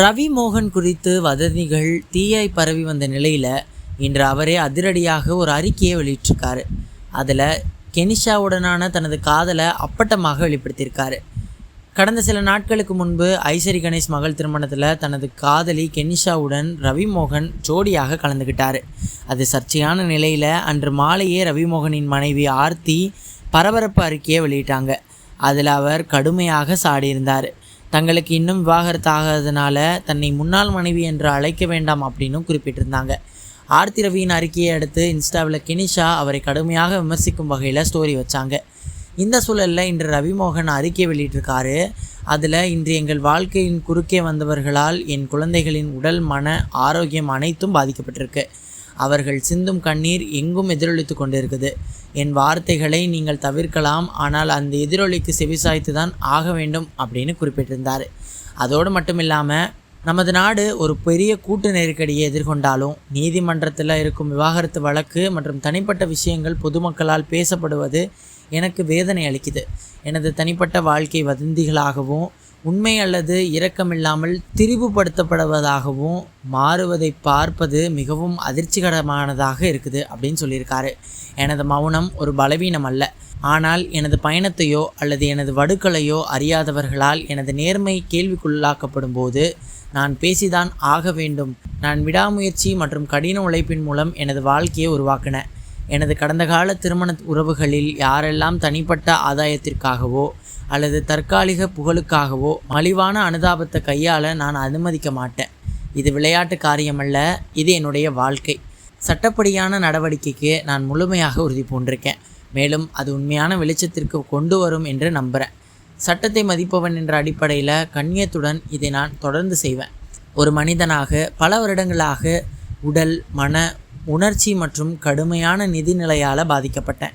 ரவி மோகன் குறித்து வதந்திகள் தீயாய் பரவி வந்த நிலையில் இன்று அவரே அதிரடியாக ஒரு அறிக்கையை வெளியிட்டிருக்காரு. அதில் கெனிஷாவுடனான தனது காதலை அப்பட்டமாக வெளிப்படுத்தியிருக்காரு. கடந்த சில நாட்களுக்கு முன்பு ஐஸ்வரி கணேஷ் மகள் திருமணத்தில் தனது காதலி கெனிஷாவுடன் ரவிமோகன் ஜோடியாக கலந்துக்கிட்டார் அது சர்ச்சையான நிலையில் அன்று மாலையே ரவிமோகனின் மனைவி ஆர்த்தி பரபரப்பு அறிக்கையை வெளியிட்டாங்க. அதில் அவர் கடுமையாக சாடியிருந்தார். தங்களுக்கு இன்னும் விவாகரத்து ஆகாததுனால தன்னை முன்னாள் மனைவி என்று அழைக்க வேண்டாம் அப்படின்னும் குறிப்பிட்டிருந்தாங்க. ஆர்த்தி ரவியின் அறிக்கையை அடுத்து இன்ஸ்டாவில் கெனிஷா அவரை கடுமையாக விமர்சிக்கும் வகையில் ஸ்டோரி வச்சாங்க. இந்த சூழலில் இன்று ரவிமோகன் அறிக்கை வெளியிட்டிருக்காரு. அதில் இன்று எங்கள் வாழ்க்கையின் குறுக்கே வந்தவர்களால் என் குழந்தைகளின் உடல் மன ஆரோக்கியம் அனைத்தும் பாதிக்கப்பட்டிருக்கு. அவர்கள் சிந்தும் கண்ணீர் எங்கும் எதிரொலித்து கொண்டிருக்குது. என் வார்த்தைகளை நீங்கள் தவிர்க்கலாம் ஆனால் அந்த எதிரொலிக்கு செவிசாய்த்து தான் ஆக வேண்டும் அப்படின்னு குறிப்பிட்டிருந்தார். அதோடு மட்டும் இல்லாமல் நமது நாடு ஒரு பெரிய கூட்டு நெருக்கடியை எதிர்கொண்டாலும் நீதிமன்றத்தில் இருக்கும் விவாகரத்து வழக்கு மற்றும் தனிப்பட்ட விஷயங்கள் பொதுமக்களால் பேசப்படுவது எனக்கு வேதனை அளிக்குது. எனது தனிப்பட்ட வாழ்க்கை வதந்திகளாகவும் உண்மை அல்லது இரக்கமில்லாமல் திரிவுபடுத்தப்படுவதாகவும் மாறுவதை பார்ப்பது மிகவும் அதிர்ச்சிகரமானதாக இருக்குது அப்படின்னு சொல்லியிருக்காரு. எனது மௌனம் ஒரு பலவீனம் அல்ல. ஆனால் எனது பயணத்தையோ அல்லது எனது வடுக்களையோ அறியாதவர்களால் எனது நேர்மை கேள்விக்குள்ளாக்கப்படும் போது நான் பேசிதான் ஆக வேண்டும். நான் விடாமுயற்சி மற்றும் கடின உழைப்பின் மூலம் எனது வாழ்க்கையை உருவாக்கினேன் எனது கடந்த கால திருமண உறவுகளில் யாரெல்லாம் தனிப்பட்ட ஆதாயத்திற்காகவோ அல்லது தற்காலிக புகழுக்காகவோ மலிவான அனுதாபத்தை கையாள நான் அனுமதிக்க மாட்டேன். இது விளையாட்டு காரியமல்ல இது என்னுடைய வாழ்க்கை. சட்டப்படியான நடவடிக்கைக்கு நான் முழுமையாக உறுதி பூண்டிருக்கேன். மேலும் அது உண்மையான வெளிச்சத்திற்கு கொண்டு வரும் என்று நம்புகிறேன் சட்டத்தை மதிப்பவன் என்ற அடிப்படையில் கண்ணியத்துடன் இதை நான் தொடர்ந்து செய்வேன். ஒரு மனிதனாக பல வருடங்களாக உடல் மன உணர்ச்சி மற்றும் கடுமையான நிதிநிலையால் பாதிக்கப்பட்டேன்.